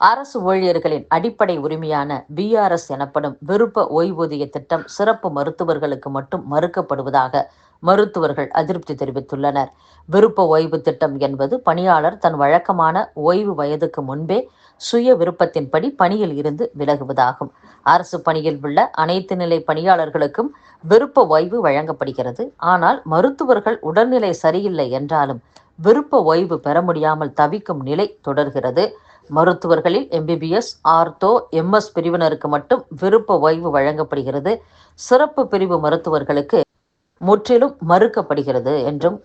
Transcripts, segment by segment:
அரசு ஊழியர்களின் அடிப்படை உரிமையான பிஆர்எஸ் எனப்படும் விருப்ப ஓய்வூதிய திட்டம் சிறப்பு மருத்துவர்களுக்கு மட்டும் மறுக்கப்படுவதாக மருத்துவர்கள் அதிருப்தி தெரிவித்துள்ளனர். விருப்ப ஓய்வு திட்டம் என்பது பணியாளர் தன் வழக்கமான ஓய்வு வயதுக்கு முன்பே சுய விருப்பத்தின்படி பணியில் இருந்து விலகுவதாகும். அரசு பணியில் உள்ள அனைத்து நிலை பணியாளர்களுக்கும் விருப்ப ஓய்வு வழங்கப்படுகிறது. ஆனால் மருத்துவர்கள் உடல்நிலை சரியில்லை என்றாலும் விருப்ப ஓய்வு பெற முடியாமல் தவிக்கும் நிலை தொடர்கிறது. மருத்துவர்களில் எம்பிபிஎஸ் ஆர்த்தோ எம்எஸ் பிரிவினருக்கு மட்டும் விருப்ப ஓய்வு வழங்கப்படுகிறது. சிறப்பு பிரிவு மருத்துவர்களுக்கு முற்றிலும் மறுக்கப்படுகிறது என்றும்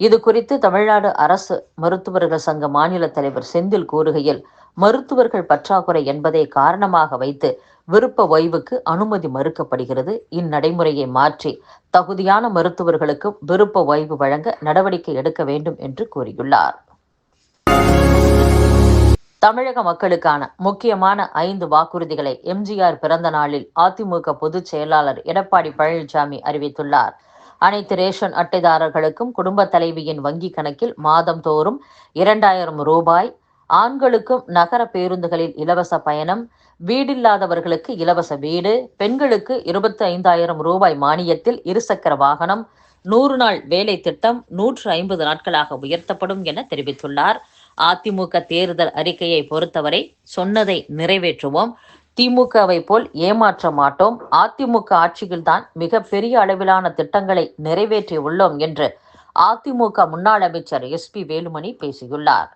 இது குறித்து தமிழ்நாடு அரசு மருத்துவர்கள் சங்க மாநில தலைவர் செந்தில் கூறுகையில் மருத்துவர்கள் பற்றாக்குறை என்பதை காரணமாக வைத்து விருப்ப ஓய்வுக்கு அனுமதி மறுக்கப்படுகிறது. இந்நடைமுறையை மாற்றி தகுதியான மருத்துவர்களுக்கு விருப்ப ஓய்வு வழங்க நடவடிக்கை எடுக்க வேண்டும் என்று கூறியுள்ளார். தமிழக மக்களுக்கான முக்கியமான ஐந்து வாக்குறுதிகளை எம்ஜிஆர் பிறந்த நாளில் அதிமுக பொதுச் செயலாளர் எடப்பாடி பழனிசாமி அறிவித்துள்ளார். அனைத்து ரேஷன் அட்டைதாரர்களுக்கும் குடும்ப தலைவியின் வங்கி கணக்கில் மாதம் தோறும் இரண்டாயிரம் ரூபாய் ஆண்களுக்கும் நகர பேருந்துகளில் இலவச பயணம் வீடில்லாதவர்களுக்கு இலவச வீடு பெண்களுக்கு இருபத்தி ஐந்தாயிரம் ரூபாய் மானியத்தில் இருசக்கர வாகனம் நூறு நாள் வேலை திட்டம் நூற்று ஐம்பது நாட்களாக உயர்த்தப்படும் என தெரிவித்துள்ளார். அதிமுக தேர்தல் அறிக்கையை பொறுத்தவரை சொன்னதை நிறைவேற்றுவோம். திமுகவை போல் ஏமாற்ற மாட்டோம். அதிமுக ஆட்சியில்தான் மிக பெரிய அளவிலான திட்டங்களை நிறைவேற்றி உள்ளோம் என்று அதிமுக முன்னாள் அமைச்சர் எஸ் பி வேலுமணி பேசியுள்ளார்.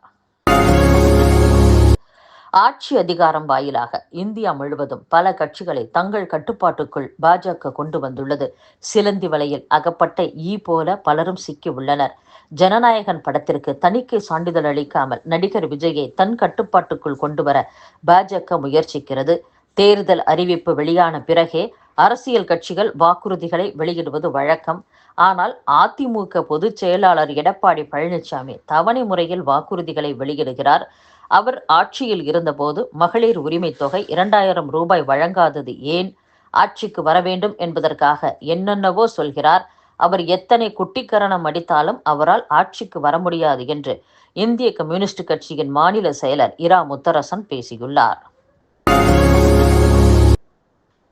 ஆட்சி அதிகாரம் வாயிலாக இந்தியா முழுவதும் பல கட்சிகளை தங்கள் கட்டுப்பாட்டுக்குள் பாஜக கொண்டு வந்துள்ளது. சிலந்தி வலையில் அகப்பட்ட ஈ போல பலரும் சிக்கி உள்ளனர். ஜனநாயகன் படத்திற்கு தணிக்கை சான்றிதழ் அளிக்காமல் நடிகர் விஜயை தன் கட்டுப்பாட்டுக்குள் கொண்டு வர பாஜக முயற்சிக்கிறது. தேர்தல் அறிவிப்பு வெளியான பிறகே அரசியல் கட்சிகள் வாக்குறுதிகளை வெளியிடுவது வழக்கம். ஆனால் அதிமுக பொதுச் செயலாளர் எடப்பாடி பழனிசாமி தவணை முறையில் வாக்குறுதிகளை வெளியிடுகிறார். அவர் ஆட்சியில் இருந்தபோது மகளிர் உரிமை தொகை இரண்டாயிரம் ரூபாய் வழங்காதது ஏன்? ஆட்சிக்கு வர வேண்டும் என்பதற்காக என்னென்னவோ சொல்கிறார். அவர் எத்தனை குட்டிக்கரணம் அடித்தாலும் அவரால் ஆட்சிக்கு வர முடியாது என்று இந்திய கம்யூனிஸ்ட் கட்சியின் மாநில செயலர் இரா முத்தரசன் பேசியுள்ளார்.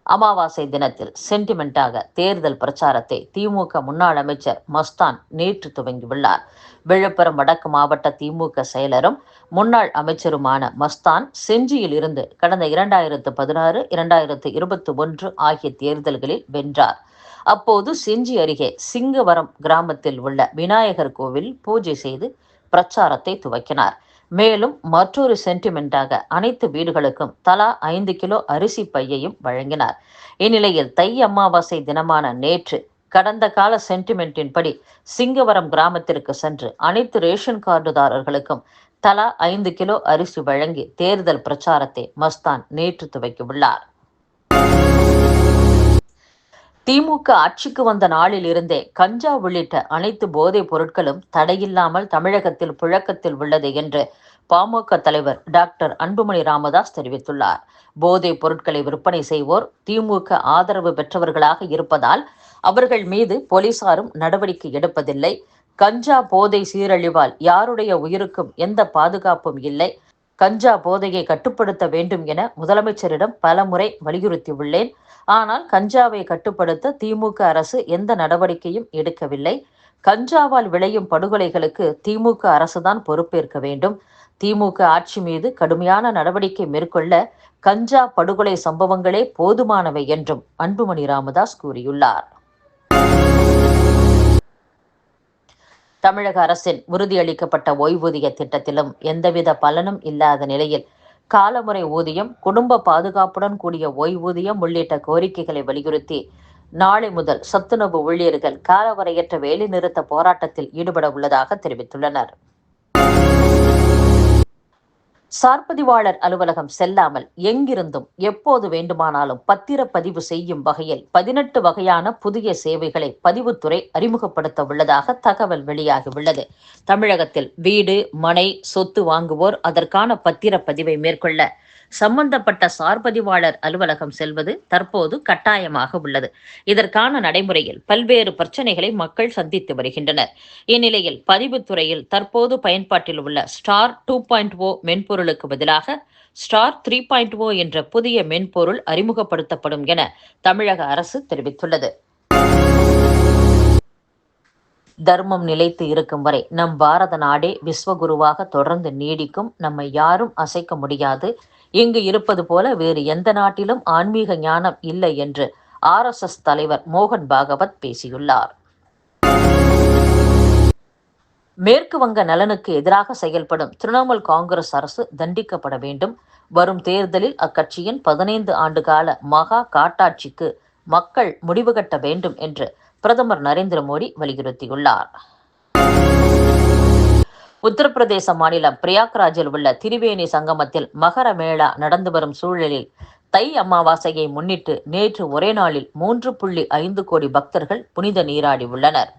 அமாவாசை தினத்தில் சென்டிமெண்டாக தேர்தல் பிரச்சாரத்தை திமுக முன்னாள் அமைச்சர் மஸ்தான் நேற்று துவங்கியுள்ளார். விழுப்புரம் வடக்கு மாவட்ட திமுக செயலரும் முன்னாள் அமைச்சருமான மஸ்தான் செஞ்சியில் இருந்து கடந்த இரண்டாயிரத்து பதினாறு இரண்டாயிரத்து இருபத்தி ஒன்று ஆகிய தேர்தல்களில் வென்றார். அப்போது செஞ்சி அருகே சிங்கவரம் கிராமத்தில் உள்ள விநாயகர் கோவில் பூஜை செய்து பிரச்சாரத்தை துவக்கினார். மேலும் மற்றொரு சென்டிமெண்டாக அனைத்து வீடுகளுக்கும் தலா ஐந்து கிலோ அரிசி பையையும் வழங்கினார். இந்நிலையில் தை அமாவாசை தினமான நேற்று கடந்த கால சென்டிமெண்டின்படி சிங்கவரம் கிராமத்திற்கு சென்று அனைத்து ரேஷன் கார்டுதாரர்களுக்கும் தலா ஐந்து கிலோ அரிசி வழங்கி தேர்தல் பிரச்சாரத்தை மஸ்தான் நேற்று துவக்கியுள்ளார். திமுக ஆட்சிக்கு வந்த நாளில் இருந்தே கஞ்சா உள்ளிட்ட அனைத்து போதைப் பொருட்களும் தடையில்லாமல் தமிழகத்தில் புழக்கத்தில் உள்ளது என்று பாமக தலைவர் டாக்டர் அன்புமணி ராமதாஸ் தெரிவித்துள்ளார். போதைப் பொருட்களை விற்பனை செய்வோர் திமுக ஆதரவு பெற்றவர்களாக இருப்பதால் அவர்கள் மீது போலீசாரும் நடவடிக்கை எடுப்பதில்லை. கஞ்சா போதை சீரழிவால் யாருடைய உயிருக்கும் எந்த பாதுகாப்பும் இல்லை. கஞ்சா போதையை கட்டுப்படுத்த வேண்டும் என முதலமைச்சரிடம் பலமுறை வலியுறுத்தியுள்ளேன். ஆனால் கஞ்சாவை கட்டுப்படுத்த திமுக அரசு எந்த நடவடிக்கையும் எடுக்கவில்லை. கஞ்சாவால் விளையும் படுகொலைகளுக்கு திமுக அரசுதான் பொறுப்பேற்க வேண்டும். திமுக ஆட்சி மீது கடுமையான நடவடிக்கை மேற்கொள்ள கஞ்சா படுகொலை சம்பவங்களே போதுமானவை என்றும் அன்புமணி ராமதாஸ் கூறியுள்ளார். தமிழக அரசின் உறுதியளிக்கப்பட்ட ஓய்வூதிய திட்டத்திலும் எந்தவித பலனும் இல்லாத நிலையில் காலமுறை ஊதியம் குடும்ப பாதுகாப்புடன் கூடிய ஓய்வூதியம் உள்ளிட்ட கோரிக்கைகளை வலியுறுத்தி நாளை முதல் சத்துணவு ஊழியர்கள் காலவரையற்ற வேலைநிறுத்த போராட்டத்தில் ஈடுபட உள்ளதாக தெரிவித்துள்ளனர். சார்பதிவாளர் அலுவலகம் செல்லாமல் எங்கிருந்தும் எப்போது வேண்டுமானாலும் பத்திரப்பதிவு செய்யும் வகையில் பதினெட்டு வகையான புதிய சேவைகளை பதிவுத்துறை அறிமுகப்படுத்த உள்ளதாக தகவல் வெளியாகியுள்ளது. தமிழகத்தில் வீடு மனை சொத்து வாங்குவோர் அதற்கான பத்திரப்பதிவை மேற்கொள்ள சம்பந்தப்பட்ட சார்பதிவாளர் அலுவலகம் செல்வது தற்போது கட்டாயமாக உள்ளது. இதற்கான நடைமுறையில் பல்வேறு பிரச்சனைகளை மக்கள் சந்தித்து வருகின்றனர். இந்நிலையில் பதிவுத்துறையில் தற்போது பயன்பாட்டில் உள்ள ஸ்டார் டூ பாயிண்ட் ஓ மென்பொருளுக்கு பதிலாக ஸ்டார் த்ரீ பாயிண்ட் ஓ என்ற புதிய மென்பொருள் அறிமுகப்படுத்தப்படும் என தமிழக அரசு தெரிவித்துள்ளது. தர்மம் நிலைத்து இருக்கும் வரை நம் பாரத நாடே விஸ்வகுருவாக தொடர்ந்து நீடிக்கும். நம்மை யாரும் அசைக்க முடியாது. இங்கு இருப்பது போல வேறு எந்த நாட்டிலும் ஆன்மீக ஞானம் இல்லை என்று ஆர்எஸ்எஸ் தலைவர் மோகன் பாகவத் பேசியுள்ளார். மேற்கு வங்க நலனுக்கு எதிராக செயல்படும் திரிணாமுல் காங்கிரஸ் அரசு தண்டிக்கப்பட வேண்டும். வரும் தேர்தலில் அக்கட்சியின் பதினைந்து ஆண்டுகால மகா காட்டாட்சிக்கு மக்கள் முடிவு கட்ட வேண்டும் என்று பிரதமர் நரேந்திர மோடி வலியுறுத்தியுள்ளார். உத்தரப்பிரதேச மாநிலம் பிரயாக்ராஜில் உள்ள திரிவேணி சங்கமத்தில் மகர மேளா நடந்து வரும் சூழலில் தை அமாவாசையை முன்னிட்டு நேற்று ஒரே நாளில் மூன்று புள்ளி ஐந்து கோடி பக்தர்கள் புனித நீராடி உள்ளனர்.